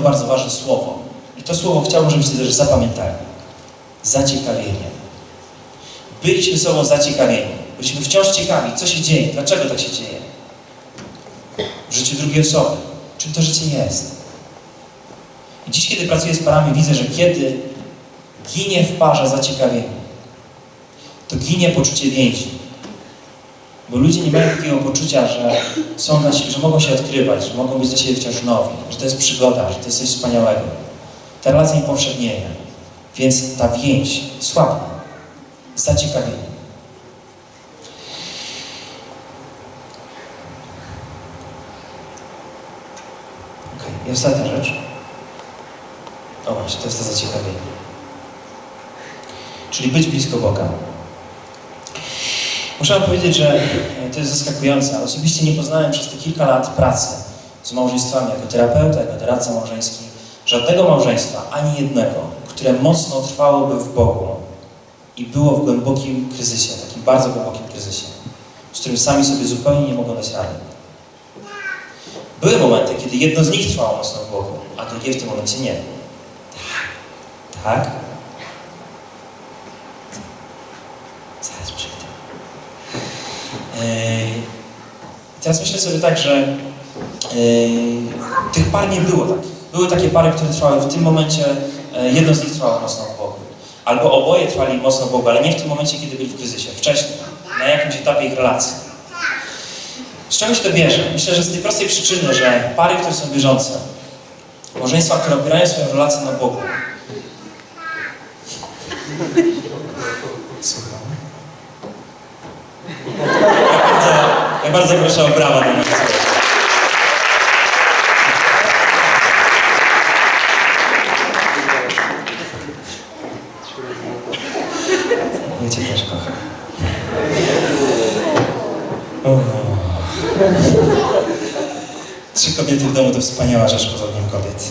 bardzo ważne słowo. I to słowo chciałbym, żebyście też zapamiętali. Zaciekawienie. Byliśmy sobą zaciekawieni. Byliśmy wciąż ciekawi, co się dzieje, dlaczego tak się dzieje. W życiu drugiej osoby. Czym to życie jest. I dziś, kiedy pracuję z parami, widzę, że kiedy ginie w parze zaciekawienie, to ginie poczucie więzi. Bo ludzie nie mają takiego poczucia, że, są siebie, że mogą się odkrywać, że mogą być dla siebie wciąż nowi, że to jest przygoda, że to jest coś wspaniałego. Ta relacja nie powszednieje, więc ta więź słabnie. Zaciekawienie. Okej, i ostatnia rzecz. O właśnie, to jest to zaciekawienie. Czyli być blisko Boga. Muszę powiedzieć, że e, to jest zaskakujące, osobiście nie poznałem przez te kilka lat pracy z małżeństwami jako terapeuta, jako doradca małżeński, żadnego małżeństwa, ani jednego, które mocno trwałoby w Bogu i było w głębokim kryzysie, takim bardzo głębokim kryzysie, z którym sami sobie zupełnie nie mogą dać rady. Były momenty, kiedy jedno z nich trwało mocno w Bogu, a drugie w tym momencie nie. Tak? Zaraz przyjdę. Yy, Teraz myślę sobie tak, że yy, tych par nie było takich. Były takie pary, które trwały w tym momencie, yy, jedno z nich trwało mocno w Bogu. Albo oboje trwali mocno w Bogu, ale nie w tym momencie, kiedy byli w kryzysie, wcześniej, na jakimś etapie ich relacji. Z czego się to bierze? Myślę, że z tej prostej przyczyny, że pary, które są wierzące, małżeństwa, które opierają swoją relację na Bogu, Słucham. Ja bardzo, proszę o brawa na moje słowa. Ja Cię też kocham. Trzy kobiety w domu to wspaniała rzecz pod ogniem kobiet.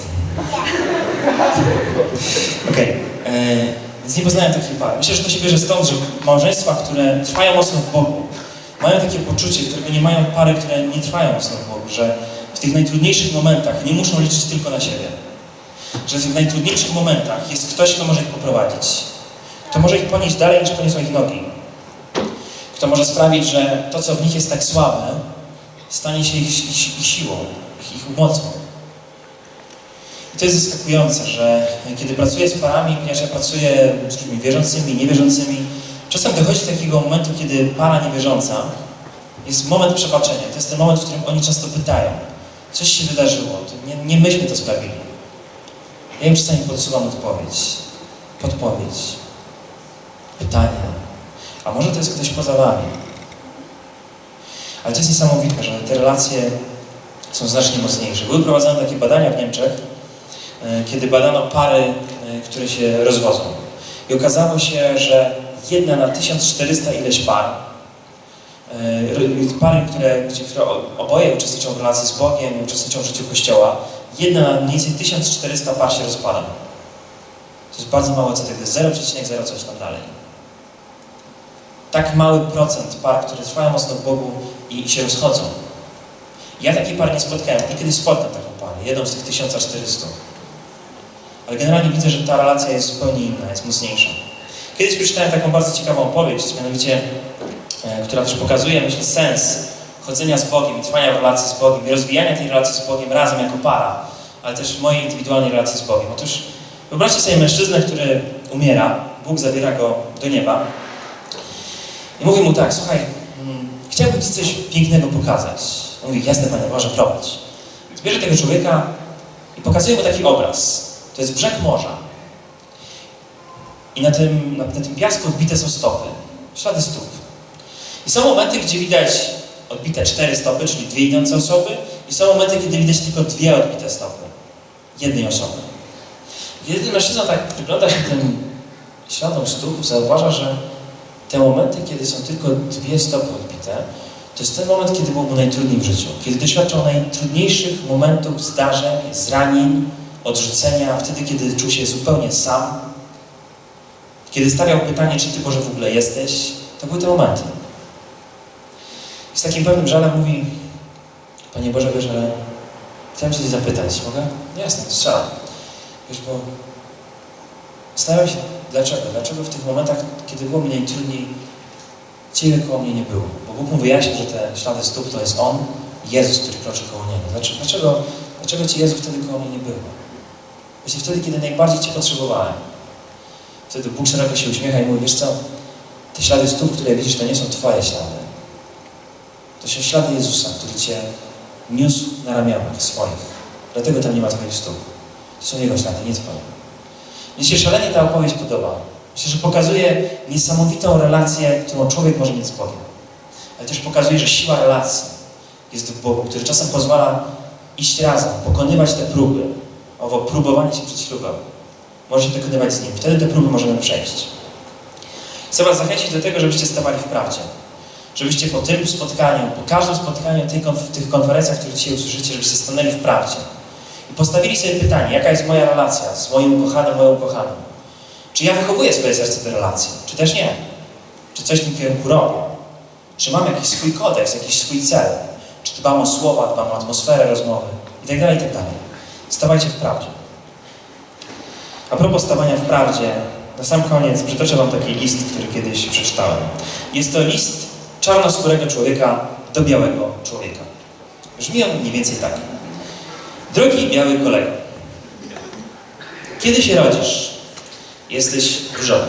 Okej. e, Więc nie poznałem takich par. Myślę, że to się bierze stąd, że małżeństwa, które trwają mocno w Bogu, mają takie poczucie, którego nie mają pary, które nie trwają w Bogu, że w tych najtrudniejszych momentach nie muszą liczyć tylko na siebie. Że w tych najtrudniejszych momentach jest ktoś, kto może ich poprowadzić. Kto może ich ponieść dalej, niż poniosą ich nogi. Kto może sprawić, że to, co w nich jest tak słabe, stanie się ich, ich, ich siłą, ich, ich mocą. I to jest zaskakujące, że kiedy pracuję z parami, ponieważ ja pracuję z ludźmi wierzącymi, niewierzącymi, czasem dochodzi do takiego momentu, kiedy para niewierząca jest moment przebaczenia. To jest ten moment, w którym oni często pytają, coś się wydarzyło, to nie, nie myśmy to sprawili. Ja im czasami podsuwam odpowiedź, podpowiedź, pytanie. A może to jest ktoś poza wami? Ale to jest niesamowite, że te relacje są znacznie mocniejsze. Były prowadzone takie badania w Niemczech, e, kiedy badano pary, e, które się rozwodzą. I okazało się, że jedna na 1400 ileś par, e, pary, które, które oboje uczestniczą w relacji z Bogiem, uczestniczą w życiu Kościoła, jedna na mniej więcej 1400 par się rozpada. To jest bardzo mały odsetek, to jest 0,0 coś tam dalej. Tak mały procent par, które trwają mocno w Bogu i, się rozchodzą. Ja takiej pary nie spotkałem, niekiedy spotkam taką parę, jedną z tych 1400. Ale generalnie widzę, że ta relacja jest zupełnie inna, jest mocniejsza. Kiedyś przeczytałem taką bardzo ciekawą opowieść, mianowicie, e, która też pokazuje, myślę, sens chodzenia z Bogiem, i trwania w relacji z Bogiem i rozwijania tej relacji z Bogiem razem jako para, ale też mojej indywidualnej relacji z Bogiem. Otóż wyobraźcie sobie mężczyznę, który umiera, Bóg zabiera go do nieba i mówi mu tak, słuchaj, mm, chciałbym Ci coś pięknego pokazać. Mówi, jasne Panie Boże, prowadź. Zbierze tego człowieka i pokazuje mu taki obraz. To jest brzeg morza. I na tym, na, tym piasku odbite są stopy, ślady stóp. I są momenty, gdzie widać odbite cztery stopy, czyli dwie idące osoby, i są momenty, kiedy widać tylko dwie odbite stopy jednej osoby. Kiedy mężczyzna tak przygląda się tym śladom stóp, zauważa, że te momenty, kiedy są tylko dwie stopy odbite, to jest ten moment, kiedy było mu najtrudniej w życiu. Kiedy doświadczał najtrudniejszych momentów, zdarzeń, zranień, odrzucenia, wtedy, kiedy czuł się zupełnie sam, kiedy stawiał pytanie, czy Ty Boże w ogóle jesteś, to były te momenty. I z takim pewnym żalem mówi, Panie Boże, wiesz, ale Chciałem Cię zapytać, mogę? Jasne, strzelam. Wiesz, bo zastanawiam się, dlaczego? Dlaczego w tych momentach, kiedy było mi najtrudniej, Ciebie koło mnie nie było? Bo Bóg mu wyjaśnił, że te ślady stóp to jest On, Jezus, który kroczy koło Niego. Dlaczego, dlaczego, dlaczego Ci Jezu wtedy koło mnie nie było? Właśnie wtedy, kiedy najbardziej Cię potrzebowałem. Wtedy Bóg szeroko się uśmiecha i mówi, wiesz co, te ślady stóp, które widzisz, to nie są Twoje ślady. To są ślady Jezusa, który Cię niósł na ramionach swoich. Dlatego tam nie ma Twoich stóp. To są Jego ślady, nie Twoje. Mnie się szalenie ta opowieść podoba. Myślę, że pokazuje niesamowitą relację, którą człowiek może mieć z Bogiem. Ale też pokazuje, że siła relacji jest w Bogu, który czasem pozwala iść razem, pokonywać te próby. Owo próbowanie się przed ślubem. Może się dokonywać z Nim. Wtedy te próby możemy przejść. Chcę Was zachęcić do tego, żebyście stawali w prawdzie. Żebyście po tym spotkaniu, po każdym spotkaniu konf- tych konferencjach, które dzisiaj usłyszycie, żebyście stanęli w prawdzie. I postawili sobie pytanie, jaka jest moja relacja z moim ukochanym, moją ukochaną. Czy ja wychowuję swoje serce do relacji, czy też nie? Czy coś w tym kierunku robię? Czy mam jakiś swój kodeks, jakiś swój cel? Czy dbam o słowa, dbam o atmosferę rozmowy? I tak dalej, i tak dalej. Stawajcie w prawdzie. A propos stawania w prawdzie, na sam koniec przytoczę Wam taki list, który kiedyś przeczytałem. Jest to list czarnoskórego człowieka do białego człowieka. Brzmi on mniej więcej tak. Drogi biały kolego, kiedy się rodzisz, jesteś różowy.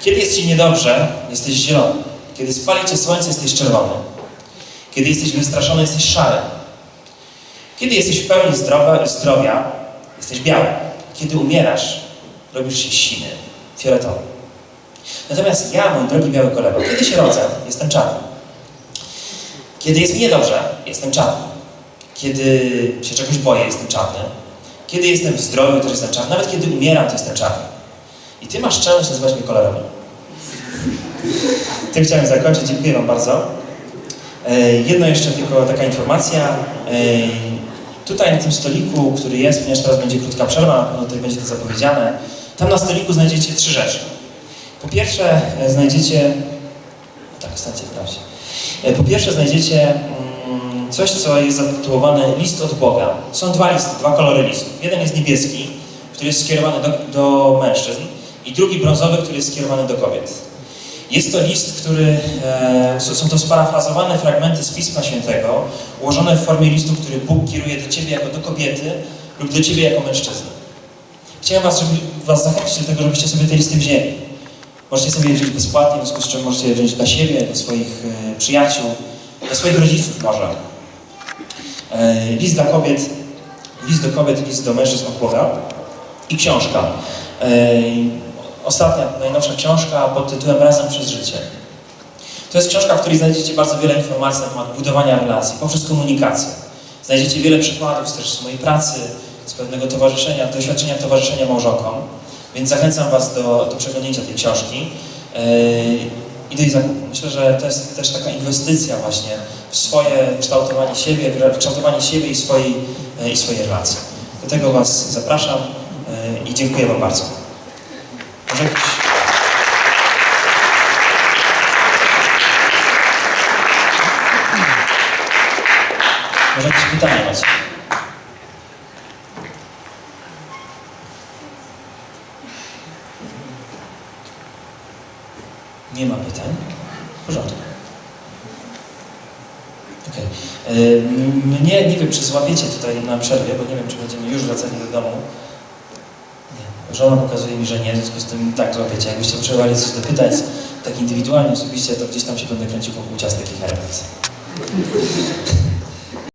Kiedy jest Ci niedobrze, jesteś zielony. Kiedy spali Cię słońce, jesteś czerwony. Kiedy jesteś wystraszony, jesteś szary. Kiedy jesteś w pełni zdrowia, jesteś biały. Kiedy umierasz, robisz się siny, fioletowy. Natomiast ja, mój drogi biały kolego, kiedy się rodzę, jestem czarny. Kiedy jest mi niedobrze, jestem czarny. Kiedy się czegoś boję, jestem czarny. Kiedy jestem w zdrowiu, też jestem czarny. Nawet kiedy umieram, to jestem czarny. I Ty masz czelność nazywać mnie kolorowym. Tym chciałem zakończyć. Dziękuję Wam bardzo. E, Jedno jeszcze tylko taka informacja. Tutaj na tym stoliku, który jest, ponieważ teraz będzie krótka przerwa, pewno tutaj będzie to zapowiedziane, tam na stoliku znajdziecie trzy rzeczy. Po pierwsze e, znajdziecie... Tak, stańcie w prawdzie. E, Po pierwsze znajdziecie mm, coś, co jest zatytułowane List od Boga. Są dwa listy, dwa kolory listów. Jeden jest niebieski, który jest skierowany do, do mężczyzn i drugi brązowy, który jest skierowany do kobiet. Jest to list, który, e, są to sparafrazowane fragmenty z Pisma Świętego, ułożone w formie listu, który Bóg kieruje do Ciebie jako do kobiety lub do Ciebie jako mężczyzny. Chciałem was, żeby, was zachęcić do tego, żebyście sobie te listy wzięli. Możecie sobie je wziąć bezpłatnie, w związku z czym możecie je wziąć dla siebie, dla swoich e, przyjaciół, dla swoich rodziców może. E, list dla kobiet, list do kobiet, list do mężczyzn od i książka. E, ostatnia, najnowsza książka pod tytułem Razem przez życie. To jest książka, w której znajdziecie bardzo wiele informacji na temat budowania relacji poprzez komunikację. Znajdziecie wiele przykładów też z mojej pracy, z pewnego towarzyszenia, doświadczenia towarzyszenia małżonkom. Więc zachęcam Was do, do przeglądnięcia tej książki yy, i do jej zakupu. Myślę, że to jest też taka inwestycja właśnie w swoje kształtowanie siebie, w kształtowanie siebie i swojej, yy, i swojej relacji. Do tego Was zapraszam yy, i dziękuję Wam bardzo. Jakiś... Może jakieś pytania macie? Nie ma pytań? W porządku. Okay. Mnie, nie wiem, czy złapiecie tutaj na przerwie, bo nie wiem, czy będziemy już wracali do domu. Żona pokazuje mi, że nie, w związku z tym tak złapiecie. Jakbyście potrzebowali coś dopytać, tak indywidualnie, osobiście, to gdzieś tam się będę kręcił wokół ciastek i herbat.